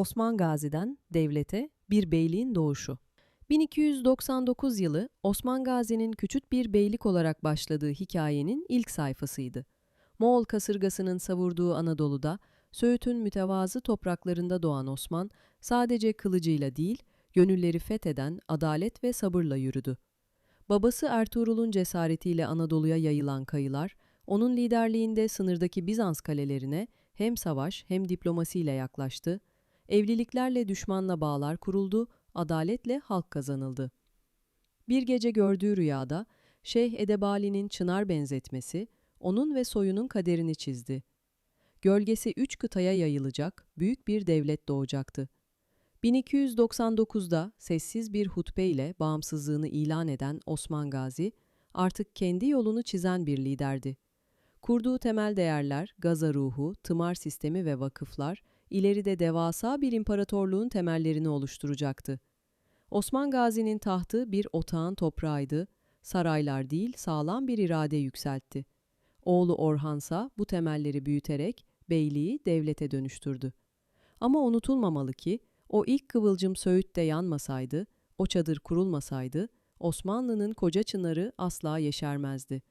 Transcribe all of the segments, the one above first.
Osman Gazi'den devlete bir beyliğin doğuşu. 1299 yılı Osman Gazi'nin küçük bir beylik olarak başladığı hikayenin ilk sayfasıydı. Moğol kasırgasının savurduğu Anadolu'da, Söğüt'ün mütevazı topraklarında doğan Osman, sadece kılıcıyla değil, gönülleri fetheden adalet ve sabırla yürüdü. Babası Ertuğrul'un cesaretiyle Anadolu'ya yayılan kayılar, onun liderliğinde sınırdaki Bizans kalelerine hem savaş hem diplomasiyle yaklaştı, evliliklerle düşmanla bağlar kuruldu, adaletle halk kazanıldı. Bir gece gördüğü rüyada Şeyh Edebali'nin çınar benzetmesi onun ve soyunun kaderini çizdi. Gölgesi üç kıtaya yayılacak, büyük bir devlet doğacaktı. 1299'da sessiz bir hutbe ile bağımsızlığını ilan eden Osman Gazi, artık kendi yolunu çizen bir liderdi. Kurduğu temel değerler, gaza ruhu, tımar sistemi ve vakıflar, ileride devasa bir imparatorluğun temellerini oluşturacaktı. Osman Gazi'nin tahtı bir otağın toprağıydı, saraylar değil sağlam bir irade yükseltti. Oğlu Orhansa bu temelleri büyüterek beyliği devlete dönüştürdü. Ama unutulmamalı ki o ilk kıvılcım Söğüt'te yanmasaydı, o çadır kurulmasaydı, Osmanlı'nın koca çınarı asla yeşermezdi.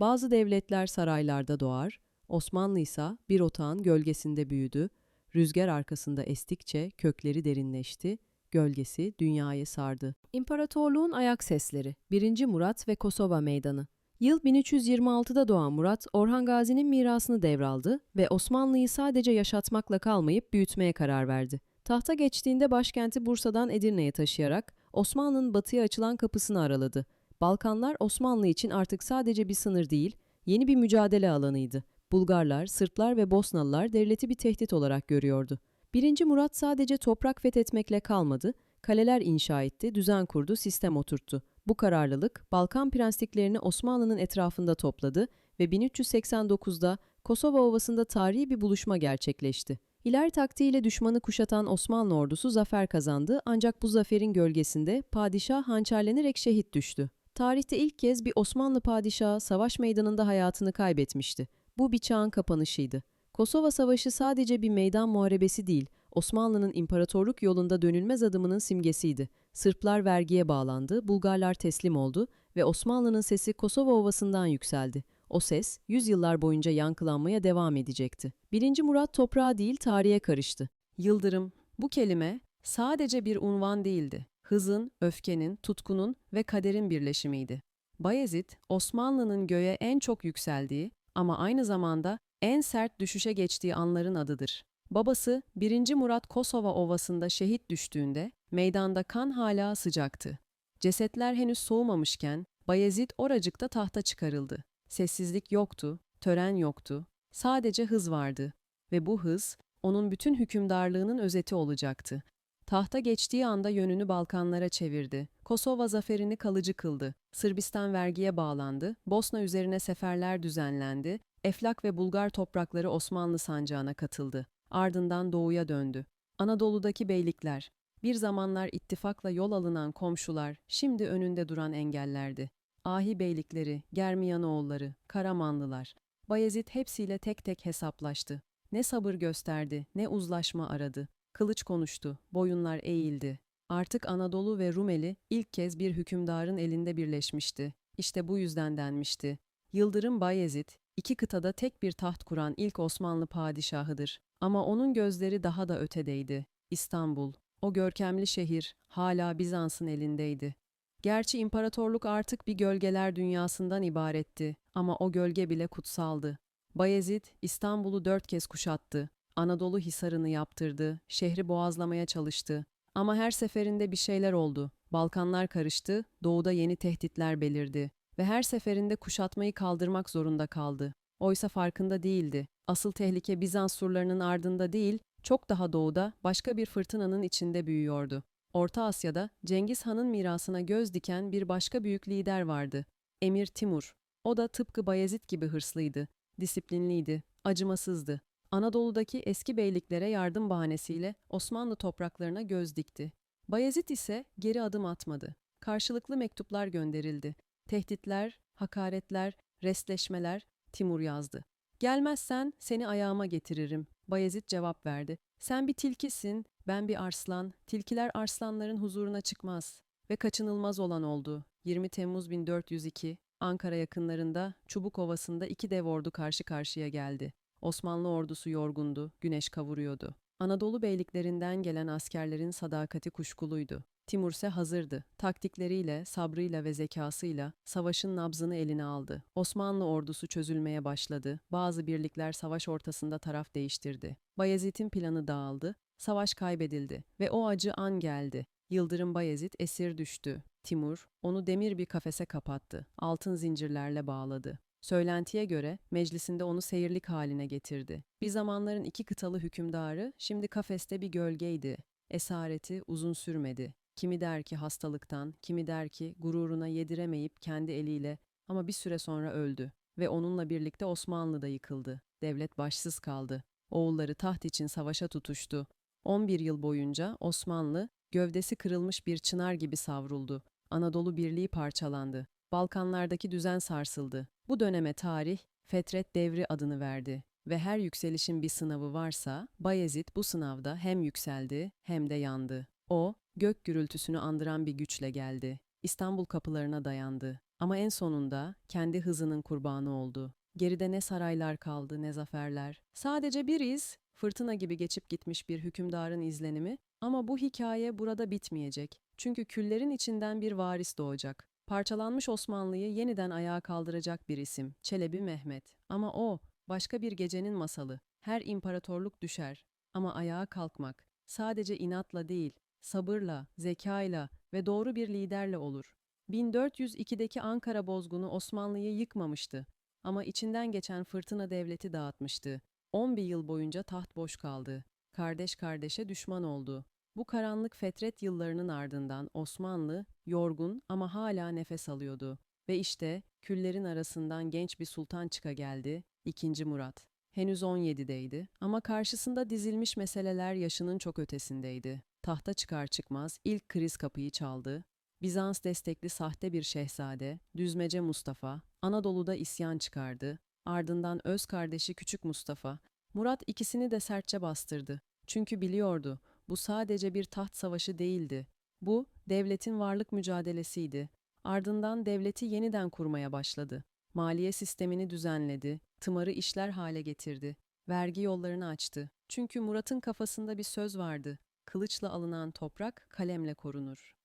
Bazı devletler saraylarda doğar, Osmanlı ise bir otağın gölgesinde büyüdü, rüzgar arkasında estikçe kökleri derinleşti, gölgesi dünyayı sardı. İmparatorluğun ayak sesleri 1. Murat ve Kosova Meydanı Yıl 1326'da doğan Murat, Orhan Gazi'nin mirasını devraldı ve Osmanlı'yı sadece yaşatmakla kalmayıp büyütmeye karar verdi. Tahta geçtiğinde başkenti Bursa'dan Edirne'ye taşıyarak Osmanlı'nın batıya açılan kapısını araladı. Balkanlar Osmanlı için artık sadece bir sınır değil, yeni bir mücadele alanıydı. Bulgarlar, Sırplar ve Bosnalılar devleti bir tehdit olarak görüyordu. 1. Murat sadece toprak fethetmekle kalmadı, kaleler inşa etti, düzen kurdu, sistem oturttu. Bu kararlılık Balkan prensliklerini Osmanlı'nın etrafında topladı ve 1389'da Kosova Ovası'nda tarihi bir buluşma gerçekleşti. İler taktiğiyle düşmanı kuşatan Osmanlı ordusu zafer kazandı ancak bu zaferin gölgesinde padişah hançerlenerek şehit düştü. Tarihte ilk kez bir Osmanlı padişahı savaş meydanında hayatını kaybetmişti. Bu bir çağın kapanışıydı. Kosova Savaşı sadece bir meydan muharebesi değil, Osmanlı'nın imparatorluk yolunda dönülmez adımının simgesiydi. Sırplar vergiye bağlandı, Bulgarlar teslim oldu ve Osmanlı'nın sesi Kosova Ovası'ndan yükseldi. O ses, yüzyıllar boyunca yankılanmaya devam edecekti. Birinci Murat toprağa değil tarihe karıştı. Yıldırım, bu kelime sadece bir unvan değildi. Hızın, öfkenin, tutkunun ve kaderin birleşimiydi. Bayezid, Osmanlı'nın göğe en çok yükseldiği ama aynı zamanda en sert düşüşe geçtiği anların adıdır. Babası 1. Murat Kosova Ovası'nda şehit düştüğünde meydanda kan hala sıcaktı. Cesetler henüz soğumamışken Bayezid oracıkta tahta çıkarıldı. Sessizlik yoktu, tören yoktu, sadece hız vardı ve bu hız onun bütün hükümdarlığının özeti olacaktı. Tahta geçtiği anda yönünü Balkanlara çevirdi. Kosova zaferini kalıcı kıldı. Sırbistan vergiye bağlandı, Bosna üzerine seferler düzenlendi, Eflak ve Bulgar toprakları Osmanlı sancağına katıldı. Ardından doğuya döndü. Anadolu'daki beylikler, bir zamanlar ittifakla yol alınan komşular, şimdi önünde duran engellerdi. Ahi beylikleri, Germiyanoğulları, Karamanlılar, Bayezid hepsiyle tek tek hesaplaştı. Ne sabır gösterdi, ne uzlaşma aradı. Kılıç konuştu, boyunlar eğildi. Artık Anadolu ve Rumeli ilk kez bir hükümdarın elinde birleşmişti. İşte bu yüzden denmişti. Yıldırım Bayezid, iki kıtada tek bir taht kuran ilk Osmanlı padişahıdır. Ama onun gözleri daha da ötedeydi. İstanbul, o görkemli şehir, hala Bizans'ın elindeydi. Gerçi imparatorluk artık bir gölgeler dünyasından ibaretti ama o gölge bile kutsaldı. Bayezid, İstanbul'u dört kez kuşattı. Anadolu hisarını yaptırdı, şehri boğazlamaya çalıştı. Ama her seferinde bir şeyler oldu. Balkanlar karıştı, doğuda yeni tehditler belirdi ve her seferinde kuşatmayı kaldırmak zorunda kaldı. Oysa farkında değildi. Asıl tehlike Bizans surlarının ardında değil, çok daha doğuda başka bir fırtınanın içinde büyüyordu. Orta Asya'da Cengiz Han'ın mirasına göz diken bir başka büyük lider vardı. Emir Timur. O da tıpkı Bayezid gibi hırslıydı, disiplinliydi, acımasızdı. Anadolu'daki eski beyliklere yardım bahanesiyle Osmanlı topraklarına göz dikti. Bayezid ise geri adım atmadı. Karşılıklı mektuplar gönderildi. Tehditler, hakaretler, restleşmeler Timur yazdı. Gelmezsen seni ayağıma getiririm. Bayezid cevap verdi. Sen bir tilkisin, Ben bir arslan, tilkiler arslanların huzuruna çıkmaz. Ve kaçınılmaz olan oldu. 20 Temmuz 1402, Ankara yakınlarında, Çubuk Ovası'nda iki dev ordu karşı karşıya geldi. Osmanlı ordusu yorgundu, güneş kavuruyordu. Anadolu beyliklerinden gelen askerlerin sadakati kuşkuluydu. Timur ise hazırdı. Taktikleriyle, sabrıyla ve zekasıyla savaşın nabzını eline aldı. Osmanlı ordusu çözülmeye başladı. Bazı birlikler savaş ortasında taraf değiştirdi. Bayezid'in planı dağıldı. Savaş kaybedildi ve o acı an geldi. Yıldırım Bayezid esir düştü. Timur onu demir bir kafese kapattı. Altın zincirlerle bağladı. Söylentiye göre meclisinde onu seyirlik haline getirdi. Bir zamanların iki kıtalı hükümdarı şimdi kafeste bir gölgeydi. Esareti uzun sürmedi. Kimi der ki hastalıktan, kimi der ki gururuna yediremeyip kendi eliyle ama bir süre sonra öldü ve onunla birlikte Osmanlı da yıkıldı. Devlet başsız kaldı. Oğulları taht için savaşa tutuştu. 11 yıl boyunca Osmanlı gövdesi kırılmış bir çınar gibi savruldu. Anadolu Birliği parçalandı. Balkanlardaki düzen sarsıldı. Bu döneme tarih Fetret Devri adını verdi ve her yükselişin bir sınavı varsa Bayezid bu sınavda hem yükseldi hem de yandı. O, gök gürültüsünü andıran bir güçle geldi. İstanbul kapılarına dayandı. Ama en sonunda kendi hızının kurbanı oldu. Geride ne saraylar kaldı ne zaferler. Sadece bir iz, fırtına gibi geçip gitmiş bir hükümdarın izlenimi ama bu hikaye burada bitmeyecek. Çünkü küllerin içinden bir varis doğacak. Parçalanmış Osmanlı'yı yeniden ayağa kaldıracak bir isim, Çelebi Mehmet. Ama o, başka bir gecenin masalı. Her imparatorluk düşer. Ama ayağa kalkmak, sadece inatla değil, sabırla, zekayla ve doğru bir liderle olur. 1402'deki Ankara bozgunu Osmanlı'yı yıkmamıştı ama içinden geçen fırtına devleti dağıtmıştı. 11 yıl boyunca taht boş kaldı. Kardeş kardeşe düşman oldu. Bu karanlık fetret yıllarının ardından Osmanlı yorgun ama hala nefes alıyordu. Ve işte küllerin arasından genç bir sultan çıka geldi, 2. Murat. Henüz 17'deydi ama karşısında dizilmiş meseleler yaşının çok ötesindeydi. Tahta çıkar çıkmaz ilk kriz kapıyı çaldı. Bizans destekli sahte bir şehzade, Düzmece Mustafa, Anadolu'da isyan çıkardı. Ardından öz kardeşi Küçük Mustafa, Murat ikisini de sertçe bastırdı. Çünkü biliyordu, bu sadece bir taht savaşı değildi. Bu, devletin varlık mücadelesiydi. Ardından devleti yeniden kurmaya başladı. Maliye sistemini düzenledi, tımarı işler hale getirdi. Vergi yollarını açtı. Çünkü Murat'ın kafasında bir söz vardı. Kılıçla alınan toprak kalemle korunur.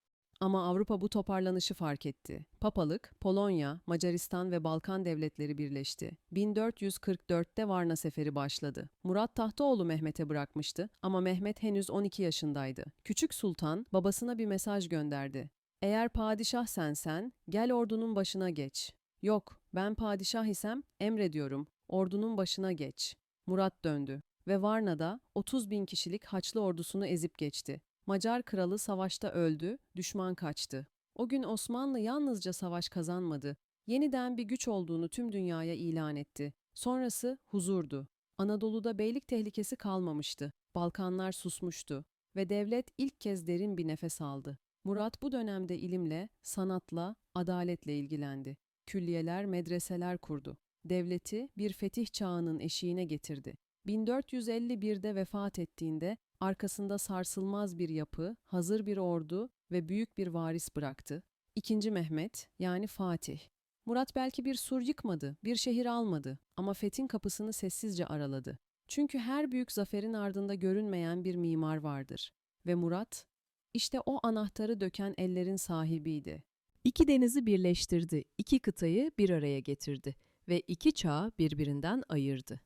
Ama Avrupa bu toparlanışı fark etti. Papalık, Polonya, Macaristan ve Balkan devletleri birleşti. 1444'te Varna Seferi başladı. Murat Tahtaoğlu Mehmet'e bırakmıştı ama Mehmet henüz 12 yaşındaydı. Küçük sultan babasına bir mesaj gönderdi. Eğer padişah sensen, gel ordunun başına geç. Yok, ben padişah isem emrediyorum, ordunun başına geç. Murat döndü ve Varna'da 30 bin kişilik Haçlı ordusunu ezip geçti. Macar kralı savaşta öldü, düşman kaçtı. O gün Osmanlı yalnızca savaş kazanmadı, yeniden bir güç olduğunu tüm dünyaya ilan etti. Sonrası huzurdu. Anadolu'da beylik tehlikesi kalmamıştı. Balkanlar susmuştu ve devlet ilk kez derin bir nefes aldı. Murat bu dönemde ilimle, sanatla, adaletle ilgilendi. Külliyeler, medreseler kurdu. Devleti bir fetih çağının eşiğine getirdi. 1451'de vefat ettiğinde arkasında sarsılmaz bir yapı, hazır bir ordu ve büyük bir varis bıraktı. İkinci Mehmet yani Fatih. Murat belki bir sur yıkmadı, bir şehir almadı ama fethin kapısını sessizce araladı. Çünkü her büyük zaferin ardında görünmeyen bir mimar vardır. Ve Murat, işte o anahtarı döken ellerin sahibiydi. İki denizi birleştirdi, iki kıtayı bir araya getirdi ve iki çağı birbirinden ayırdı.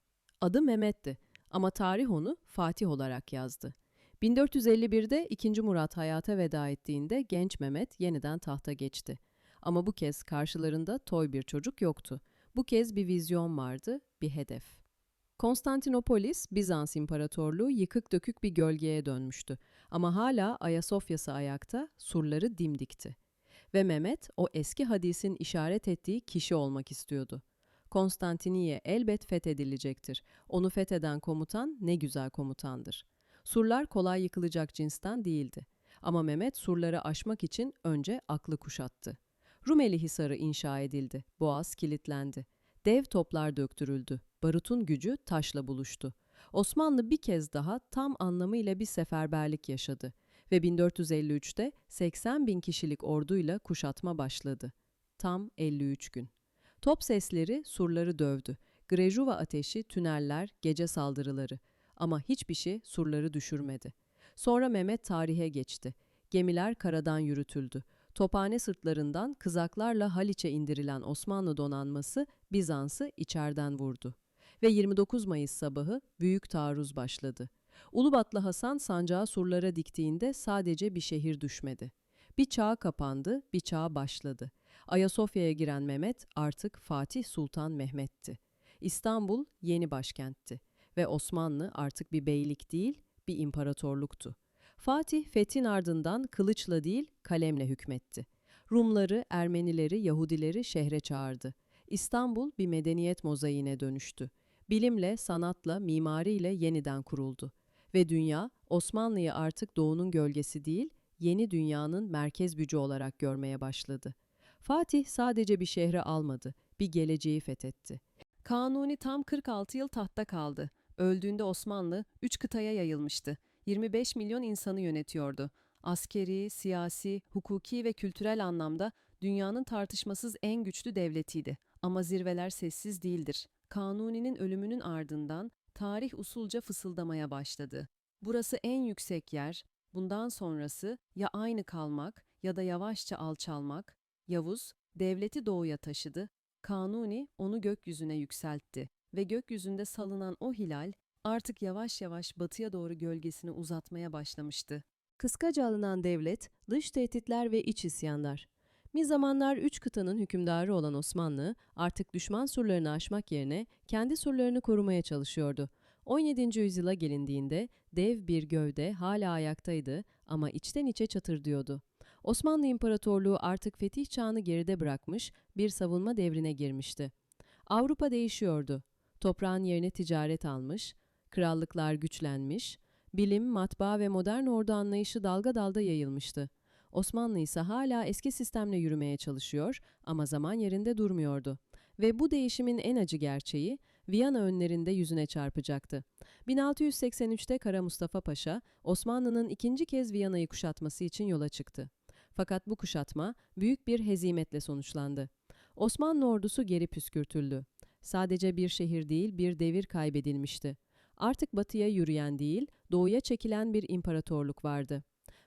Adı Mehmet'ti ama tarih onu Fatih olarak yazdı. 1451'de 2. Murat hayata veda ettiğinde genç Mehmet yeniden tahta geçti. Ama bu kez karşılarında toy bir çocuk yoktu. Bu kez bir vizyon vardı, bir hedef. Konstantinopolis, Bizans İmparatorluğu yıkık dökük bir gölgeye dönmüştü. Ama hala Ayasofya'sı ayakta, surları dimdikti. Ve Mehmet o eski hadisin işaret ettiği kişi olmak istiyordu. Konstantiniye elbet fethedilecektir. Onu fetheden komutan ne güzel komutandır. Surlar kolay yıkılacak cinsten değildi. Ama Mehmet surları aşmak için önce aklı kuşattı. Rumeli Hisarı inşa edildi. Boğaz kilitlendi. Dev toplar döktürüldü. Barutun gücü taşla buluştu. Osmanlı bir kez daha tam anlamıyla bir seferberlik yaşadı ve 1453'te 80 bin kişilik orduyla kuşatma başladı. Tam 53 gün. Top sesleri surları dövdü. Grejuva ateşi, tüneller, gece saldırıları. Ama hiçbir şey surları düşürmedi. Sonra Mehmet tarihe geçti. Gemiler karadan yürütüldü. Tophane sırtlarından kızaklarla Haliç'e indirilen Osmanlı donanması Bizans'ı içeriden vurdu. Ve 29 Mayıs sabahı büyük taarruz başladı. Ulubatlı Hasan sancağı surlara diktiğinde sadece bir şehir düşmedi. Bir çağ kapandı, bir çağ başladı. Ayasofya'ya giren Mehmet artık Fatih Sultan Mehmet'ti. İstanbul yeni başkentti ve Osmanlı artık bir beylik değil, bir imparatorluktu. Fatih fethin ardından kılıçla değil kalemle hükmetti. Rumları, Ermenileri, Yahudileri şehre çağırdı. İstanbul bir medeniyet mozaiğine dönüştü. Bilimle, sanatla, mimariyle yeniden kuruldu. Ve dünya Osmanlı'yı artık doğunun gölgesi değil, yeni dünyanın merkez gücü olarak görmeye başladı. Fatih sadece bir şehri almadı, bir geleceği fethetti. Kanuni tam 46 yıl tahtta kaldı. Öldüğünde Osmanlı 3 kıtaya yayılmıştı. 25 milyon insanı yönetiyordu. Askeri, siyasi, hukuki ve kültürel anlamda dünyanın tartışmasız en güçlü devletiydi. Ama zirveler sessiz değildir. Kanuni'nin ölümünün ardından tarih usulca fısıldamaya başladı. Burası en yüksek yer, bundan sonrası ya aynı kalmak ya da yavaşça alçalmak. Yavuz, devleti doğuya taşıdı, Kanuni onu gökyüzüne yükseltti ve gökyüzünde salınan o hilal artık yavaş yavaş batıya doğru gölgesini uzatmaya başlamıştı. Kıskaca alınan devlet, dış tehditler ve iç isyanlar. Bir zamanlar üç kıtanın hükümdarı olan Osmanlı, artık düşman surlarını aşmak yerine kendi surlarını korumaya çalışıyordu. 17. yüzyıla gelindiğinde dev bir gövde hala ayaktaydı ama içten içe çatırdıyordu. Osmanlı İmparatorluğu artık fetih çağını geride bırakmış, bir savunma devrine girmişti. Avrupa değişiyordu. Toprağın yerine ticaret almış, krallıklar güçlenmiş, bilim, matbaa ve modern ordu anlayışı dalga dalda yayılmıştı. Osmanlı ise hala eski sistemle yürümeye çalışıyor ama zaman yerinde durmuyordu. Ve bu değişimin en acı gerçeği Viyana önlerinde yüzüne çarpacaktı. 1683'te Kara Mustafa Paşa, Osmanlı'nın ikinci kez Viyana'yı kuşatması için yola çıktı. Fakat bu kuşatma büyük bir hezimetle sonuçlandı. Osmanlı ordusu geri püskürtüldü. Sadece bir şehir değil, bir devir kaybedilmişti. Artık batıya yürüyen değil, doğuya çekilen bir imparatorluk vardı.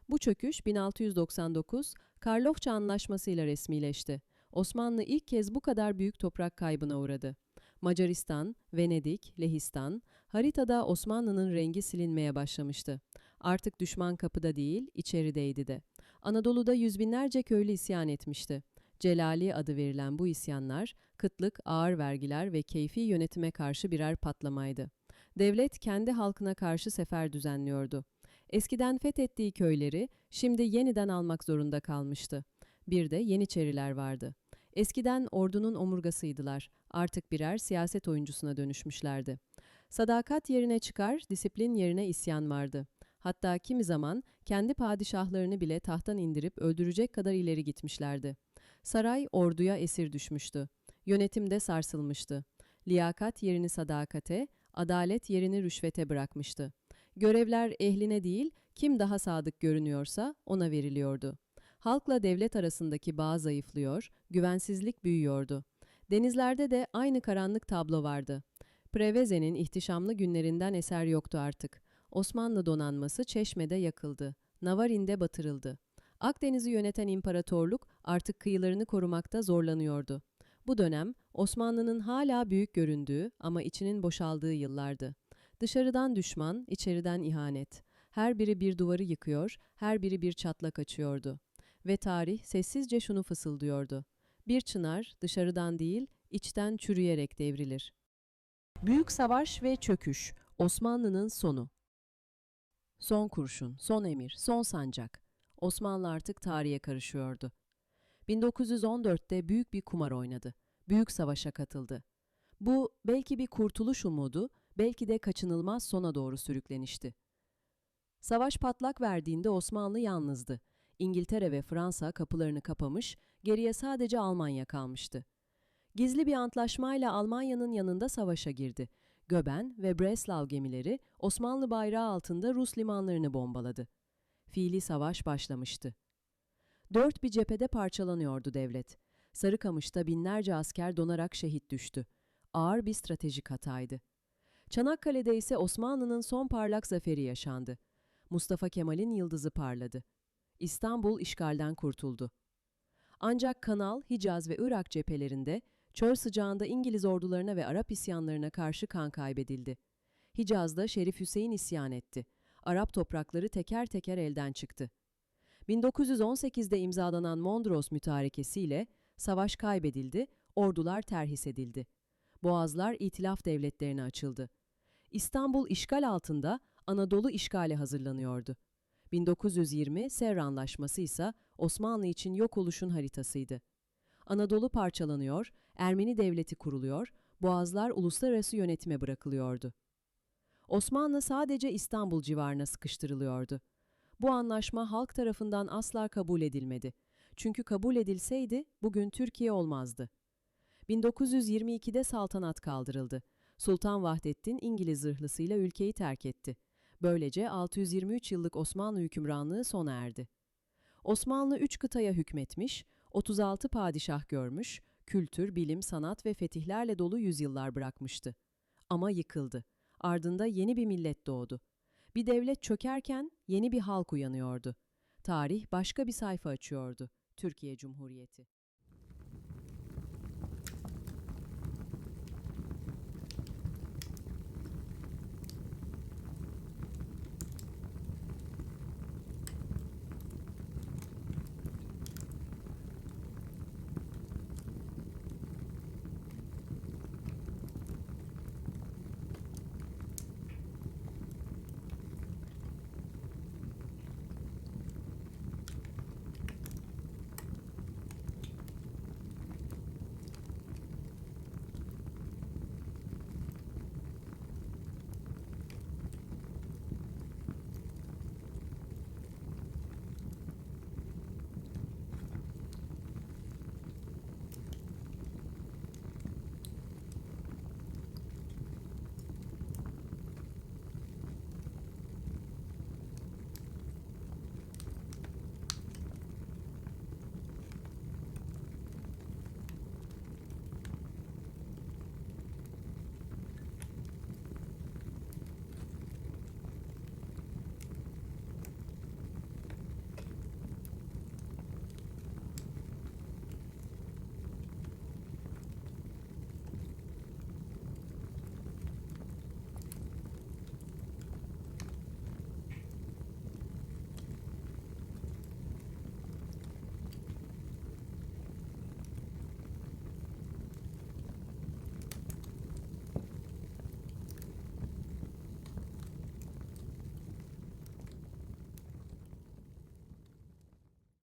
Bu çöküş 1699 Karlofça Anlaşması ile resmileşti. Osmanlı ilk kez bu kadar büyük toprak kaybına uğradı. Macaristan, Venedik, Lehistan, haritada Osmanlı'nın rengi silinmeye başlamıştı. Artık düşman kapıda değil, içerideydi de. Anadolu'da yüz binlerce köylü isyan etmişti. Celali adı verilen bu isyanlar, kıtlık, ağır vergiler ve keyfi yönetime karşı birer patlamaydı. Devlet kendi halkına karşı sefer düzenliyordu. Eskiden fethettiği köyleri şimdi yeniden almak zorunda kalmıştı. Bir de Yeniçeriler vardı. Eskiden ordunun omurgasıydılar. Artık birer siyaset oyuncusuna dönüşmüşlerdi. Sadakat yerine çıkar, disiplin yerine isyan vardı. Hatta kimi zaman kendi padişahlarını bile tahttan indirip öldürecek kadar ileri gitmişlerdi. Saray orduya esir düşmüştü. Yönetim de sarsılmıştı. Liyakat yerini sadakate, adalet yerini rüşvete bırakmıştı. Görevler ehline değil, kim daha sadık görünüyorsa ona veriliyordu. Halkla devlet arasındaki bağ zayıflıyor, güvensizlik büyüyordu. Denizlerde de aynı karanlık tablo vardı. Preveze'nin ihtişamlı günlerinden eser yoktu artık. Osmanlı donanması Çeşme'de yakıldı. Navarin'de batırıldı. Akdeniz'i yöneten imparatorluk artık kıyılarını korumakta zorlanıyordu. Bu dönem Osmanlı'nın hala büyük göründüğü ama içinin boşaldığı yıllardı. Dışarıdan düşman, içeriden ihanet. Her biri bir duvarı yıkıyor, her biri bir çatlak açıyordu. Ve tarih sessizce şunu fısıldıyordu. Bir çınar dışarıdan değil, içten çürüyerek devrilir. Büyük Savaş ve Çöküş Osmanlı'nın sonu Son kurşun, son emir, son sancak. Osmanlı artık tarihe karışıyordu. 1914'te büyük bir kumar oynadı. Büyük savaşa katıldı. Bu belki bir kurtuluş umudu, belki de kaçınılmaz sona doğru sürüklenişti. Savaş patlak verdiğinde Osmanlı yalnızdı. İngiltere ve Fransa kapılarını kapamış, geriye sadece Almanya kalmıştı. Gizli bir antlaşmayla Almanya'nın yanında savaşa girdi. Göben ve Breslau gemileri Osmanlı bayrağı altında Rus limanlarını bombaladı. Fiili savaş başlamıştı. Dört bir cephede parçalanıyordu devlet. Sarıkamış'ta binlerce asker donarak şehit düştü. Ağır bir stratejik hataydı. Çanakkale'de ise Osmanlı'nın son parlak zaferi yaşandı. Mustafa Kemal'in yıldızı parladı. İstanbul işgalden kurtuldu. Ancak Kanal, Hicaz ve Irak cephelerinde çöl sıcağında İngiliz ordularına ve Arap isyanlarına karşı kan kaybedildi. Hicaz'da Şerif Hüseyin isyan etti. Arap toprakları teker teker elden çıktı. 1918'de imzalanan Mondros Mütarekesiyle savaş kaybedildi, ordular terhis edildi. Boğazlar itilaf devletlerine açıldı. İstanbul işgal altında Anadolu işgale hazırlanıyordu. 1920 Sevr Anlaşması ise Osmanlı için yok oluşun haritasıydı. Anadolu parçalanıyor, Ermeni devleti kuruluyor, boğazlar uluslararası yönetime bırakılıyordu. Osmanlı sadece İstanbul civarına sıkıştırılıyordu. Bu anlaşma halk tarafından asla kabul edilmedi. Çünkü kabul edilseydi bugün Türkiye olmazdı. 1922'de saltanat kaldırıldı. Sultan Vahdettin İngiliz zırhlısıyla ülkeyi terk etti. Böylece 623 yıllık Osmanlı hükümranlığı sona erdi. Osmanlı üç kıtaya hükmetmiş, 36 padişah görmüş, kültür, bilim, sanat ve fetihlerle dolu yüzyıllar bırakmıştı. Ama yıkıldı. Ardında yeni bir millet doğdu. Bir devlet çökerken yeni bir halk uyanıyordu. Tarih başka bir sayfa açıyordu. Türkiye Cumhuriyeti.